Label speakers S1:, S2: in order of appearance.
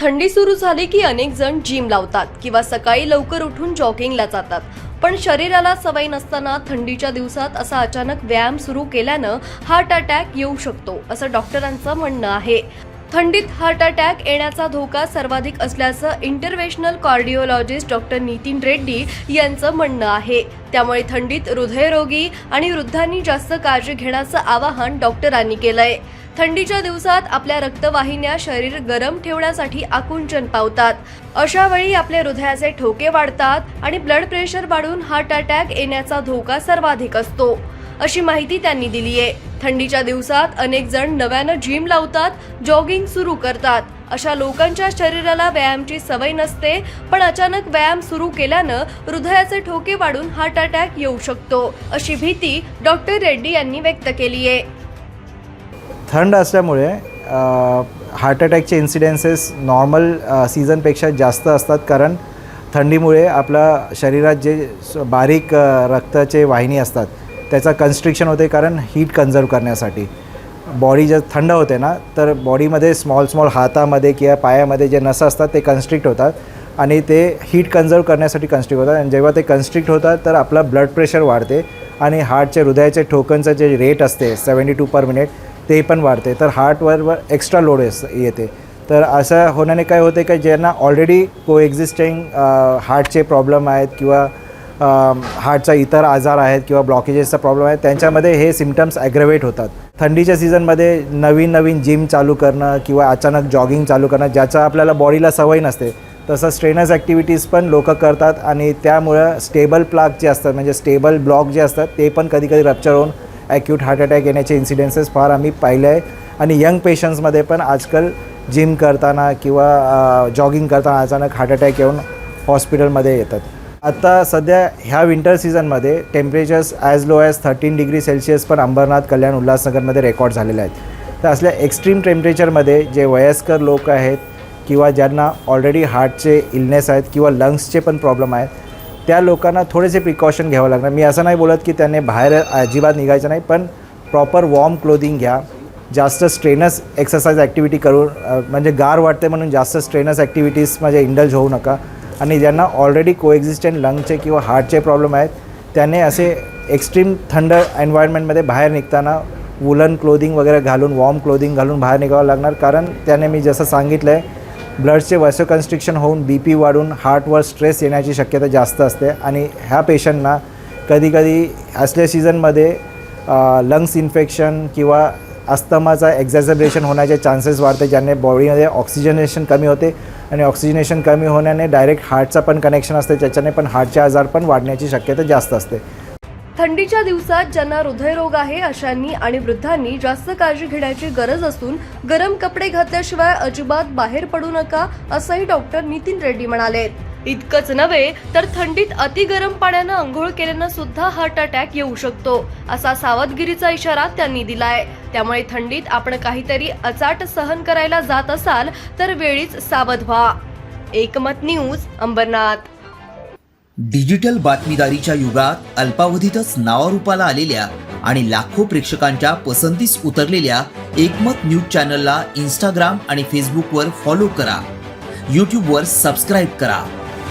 S1: थंडी सुरू झाली की अनेक जण जिम लावतात किंवा सकाळी लवकर उठून जॉगिंगला जातात. पण शरीराला सवय नसताना थंडीच्या दिवसात असा अचानक व्यायाम सुरू केल्यानं हार्ट अटॅक येऊ शकतो असं डॉक्टरांचं म्हणणं आहे. थंडीत हार्ट अटॅक येण्याचा धोका सर्वाधिक असल्याचं interventional cardiologist doctor Nitin Reddy यांचं म्हणणं आहे. त्यामुळे थंडीत हृदयरोगी आणि वृद्धांनी जास्त काळजी घेण्याचं आवाहन डॉक्टरांनी केलंय. थंडीच्या दिवसात आपल्या रक्तवाहिन्या शरीर गरम ठेवण्यासाठी आकुंचन पावतात. अशा वेळी आपल्या हृदयाचे ठोके वाढतात आणि ब्लड प्रेशर वाढून हार्ट अटॅक येण्याचा धोका सर्वाधिक असतो. अशी माहिती त्यांनी दिली आहे. थंडीच्या दिवसात अनेक जण नव्यानं जिम लावतात जॉगिंग सुरू करतात. अशा लोकांच्या शरीराला व्यायामची सवय नसते पण अचानक व्यायाम सुरू केल्यानं हृदयाचे ठोके वाढून हार्ट अटॅक येऊ शकतो अशी भीती डॉक्टर रेड्डी यांनी व्यक्त केली आहे.
S2: थंड असल्यामुळे हार्ट अटॅकचे इन्सिडेन्सेस नॉर्मल सीझनपेक्षा जास्त असतात कारण थंडीमुळे आपल्या शरीरात जे बारीक रक्ताचे वाहिनी असतात त्याचा कन्स्ट्रिक्शन होते कारण हीट कन्झर्व करण्यासाठी. बॉडी जर थंड होते ना तर बॉडीमध्ये स्मॉल स्मॉल हातामध्ये किंवा पायामध्ये जे नसं असतात ते कन्स्ट्रिक्ट होतात. आणि ते हीट कन्झर्व करण्यासाठी कन्स्ट्रिक्ट होतात. आणि जेव्हा ते कन्स्ट्रिक्ट होतात तर आपला ब्लड प्रेशर वाढते. आणि हार्टचे हृदयाचे ठोकनचं जे रेट असते सेवन्टी टू पर मिनिट ते पण वाढते. तर हार्टवर एक्स्ट्रा लोड येते. तर असं होण्याने काय होते की ज्यांना ऑलरेडी को एक्झिस्टिंग हार्टचे प्रॉब्लेम आहेत किंवा हार्टचा इतर आजार आहेत किंवा ब्लॉकेजेसचा प्रॉब्लेम आहे त्यांच्यामध्ये हे सिमटम्स ॲग्रवेट होतात. थंडीच्या सीझनमध्ये नवीन नवीन जिम चालू करणं किंवा अचानक जॉगिंग चालू करणं ज्याचा आपल्याला बॉडीला सवय नसते. तसं स्ट्रेनस ॲक्टिव्हिटीज पण लोक करतात आणि त्यामुळं स्टेबल प्लाक जे असतात म्हणजे स्टेबल ब्लॉक जे असतात ते पण कधीकधी रप्चर होऊन ॲक्यूट हार्ट अटॅक येण्याचे इन्सिडेन्सेस फार आम्ही पाहिले आहे. आणि यंग पेशंट्समध्ये पण आजकाल जिम करताना किंवा जॉगिंग करताना अचानक हार्ट अटॅक येऊन हॉस्पिटलमध्ये येतात. आता सध्या ह्या विंटर सीझनमध्ये temperatures as low as thirteen degree Celsius पण अंबरनाथ कल्याण उल्हासनगरमध्ये रेकॉर्ड झालेले आहेत. तर असल्या एक्स्ट्रीम टेम्परेचरमध्ये जे वयस्कर लोक आहेत किंवा ज्यांना ऑलरेडी हार्टचे इलनेस आहेत किंवा लंग्सचे पण प्रॉब्लेम आहेत त्या लोकांना थोडेसे प्रिकॉशन घ्यावं लागणार. मी असं नाही बोलत की त्यांनी बाहेर अजिबात निघायचं नाही पण प्रॉपर वॉर्म क्लोदिंग घ्या. जास्त स्ट्रेनस एक्सरसाइज ॲक्टिव्हिटी करून म्हणजे गार वाटते म्हणून जास्त स्ट्रेनस ॲक्टिव्हिटीज म्हणजे इंडल्ज होऊ नका. आणि ज्यांना ऑलरेडी कोएक्झिस्टंट लंगचे किंवा हार्टचे प्रॉब्लेम आहेत त्याने असे एक्स्ट्रीम थंड एन्व्हायरमेंटमध्ये बाहेर निघताना वुलन क्लोदिंग वगैरे घालून वॉर्म क्लोदिंग घालून बाहेर निघावं लागणार. कारण त्याने मी जसं सांगितलं आहे ब्लडचे वॅसोकन्स्ट्रिक्शन होऊन बी पी वाढून हार्टवर स्ट्रेस येण्याची शक्यता जास्त असते. आणि ह्या पेशंटना कधीकधी असल्या सीझनमध्ये लंग्स इन्फेक्शन किंवा अस्थमाचा एक्झॅझबरेशन होण्याचे चान्सेस वाढते ज्याने बॉडीमध्ये ऑक्सिजनेशन कमी होते. आणि ऑक्सिजनेशन कमी होण्याने डायरेक्ट हार्टचा पण कनेक्शन असते त्याच्याने पण हार्टचे आजार पण वाढण्याची शक्यता जास्त असते.
S1: थंडीच्या दिवसात ज्यांना हृदयरोग आहे अशांनी आणि वृद्धांनी जास्त काळजी घेण्याची गरज असून गरम कपडे घातल्याशिवाय अजिबात बाहेर पडू नका असंही डॉक्टर नितीन रेड्डी म्हणाले इतकंच नव्हे तर थंडीत अति गरम पाण्यानं आंघोळ केल्यानं सुद्धा हार्ट अटॅक येऊ शकतो असा सावधगिरीचा इशारा त्यांनी दिलाय. त्यामुळे थंडीत आपण काहीतरी अचाट सहन करायला जात असाल तर वेळीच सावध व्हा. एकमत न्यूज अंबरनाथ.
S3: डिजिटल बातमीदारीच्या युगात अल्पावधीतच नावारूपाला आलेल्या आणि लाखो प्रेक्षकांच्या पसंतीस उतरलेल्या एकमत न्यूज चॅनलला इंस्टाग्राम आणि फेसबुकवर फॉलो करा. यूट्यूबवर सबस्क्राईब करा.